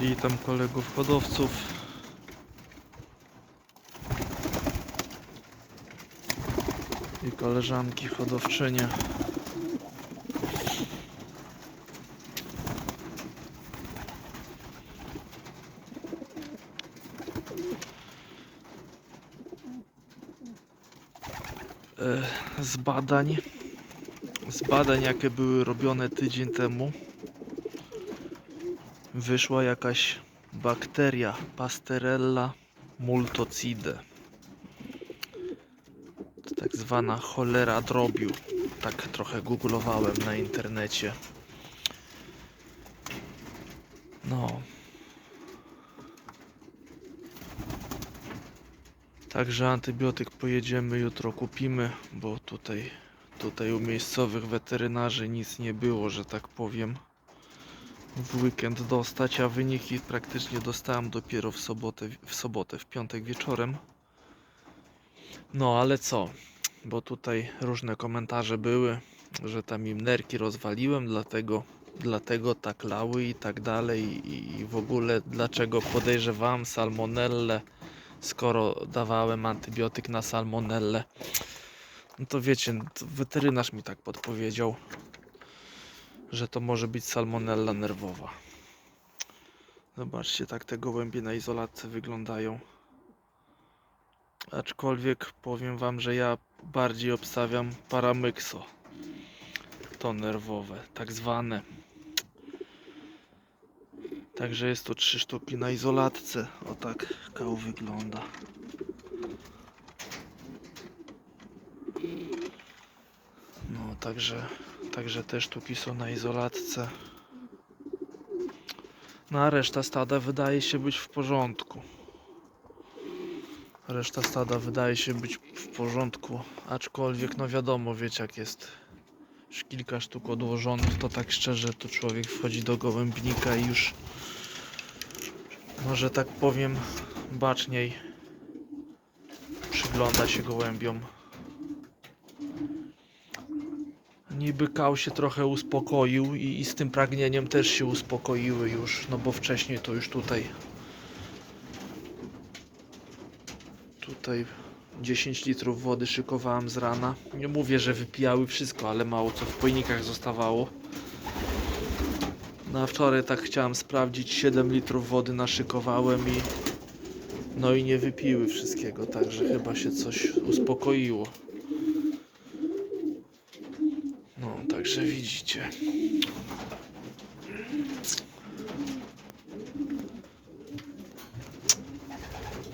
Witam kolegów hodowców. I koleżanki hodowczynie. E, Z badań, z badań jakie były robione tydzień temu, wyszła jakaś bakteria Pasterella multocide. To tak zwana cholera drobiu. Tak trochę googlowałem na internecie. No. Także antybiotyk pojedziemy jutro kupimy, bo tutaj tutaj u miejscowych weterynarzy nic nie było, że tak powiem w weekend dostać, a wyniki praktycznie dostałem dopiero w sobotę, w sobotę, w piątek wieczorem. No ale co? Bo tutaj różne komentarze były, że tam im nerki rozwaliłem, dlatego, dlatego tak lały i tak dalej i, w ogóle dlaczego podejrzewałem salmonellę, skoro dawałem antybiotyk na salmonellę. No to wiecie, to weterynarz mi tak podpowiedział że to może być salmonella nerwowa. Zobaczcie, tak te gołębie na izolatce wyglądają. Aczkolwiek powiem Wam, że ja bardziej obstawiam paramyxo. To nerwowe, tak zwane. Także jest tu trzy sztuki na izolatce. O tak kał wygląda. No, także Także te sztuki są na izolatce. No a reszta stada wydaje się być w porządku. Reszta stada wydaje się być w porządku, aczkolwiek no wiadomo, wiecie jak jest. Już kilka sztuk odłożonych, to tak szczerze to człowiek wchodzi do gołębnika i już może tak powiem baczniej przygląda się gołębiom. Niby Kał się trochę uspokoił i, i z tym pragnieniem też się uspokoiły już, no bo wcześniej to już tutaj tutaj 10 litrów wody szykowałem z rana. Nie mówię, że wypijały wszystko, ale mało co w pojnikach zostawało. Na wczoraj tak chciałem sprawdzić, 7 litrów wody naszykowałem i no i nie wypiły wszystkiego, także chyba się coś uspokoiło. No, także widzicie.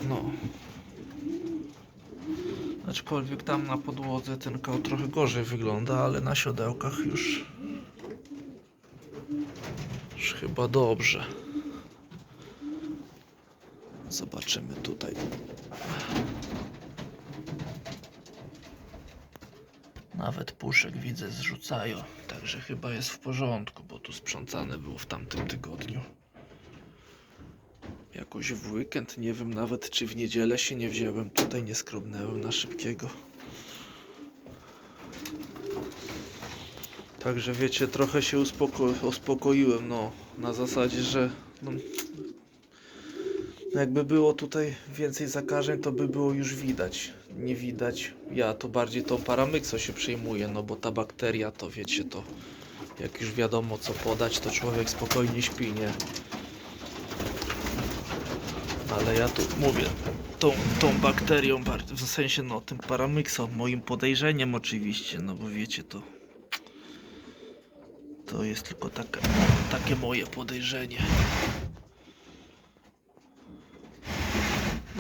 No. Aczkolwiek tam na podłodze ten kał trochę gorzej wygląda, ale na siodełkach już, już chyba dobrze. Zobaczymy tutaj. Nawet puszek widzę zrzucają, także chyba jest w porządku, bo tu sprzątane było w tamtym tygodniu. Jakoś w weekend, nie wiem nawet czy w niedzielę się nie wziąłem, tutaj nie skrobnęłem na szybkiego. Także wiecie, trochę się uspoko uspokoiłem, no, na zasadzie, że no, jakby było tutaj więcej zakażeń, to by było już widać. Nie widać. Ja to bardziej tą paramykso się przejmuję, no bo ta bakteria to wiecie, to jak już wiadomo co podać, to człowiek spokojnie śpi, nie? Ale ja tu mówię, tą, tą bakterią, w sensie no tym paramykso, moim podejrzeniem oczywiście, no bo wiecie to to jest tylko takie, takie moje podejrzenie.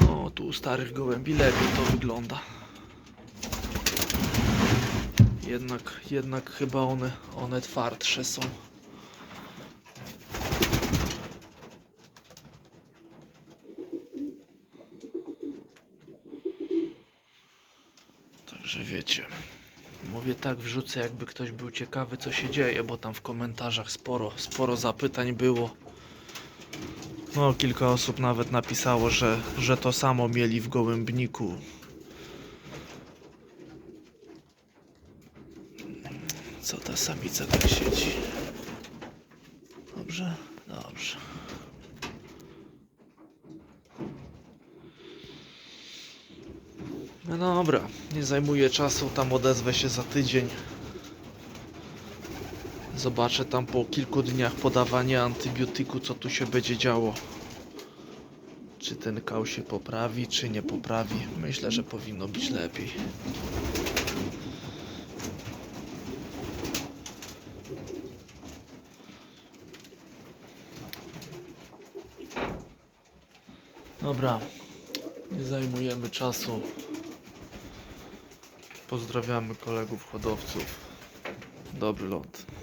No, tu u starych gołębi lepiej to wygląda. Jednak, jednak chyba one, one twardsze są. Także wiecie. Mówię tak, wrzucę jakby ktoś był ciekawy co się dzieje, bo tam w komentarzach sporo, sporo zapytań było. No, kilka osób nawet napisało, że, że to samo mieli w gołębniku. Co ta samica tak siedzi? Dobrze? Dobrze. No dobra, nie zajmuję czasu, tam odezwę się za tydzień. Zobaczę tam po kilku dniach podawania antybiotyku, co tu się będzie działo. Czy ten kał się poprawi, czy nie poprawi. Myślę, że powinno być lepiej. Dobra, nie zajmujemy czasu. Pozdrawiamy kolegów hodowców. Dobry lot.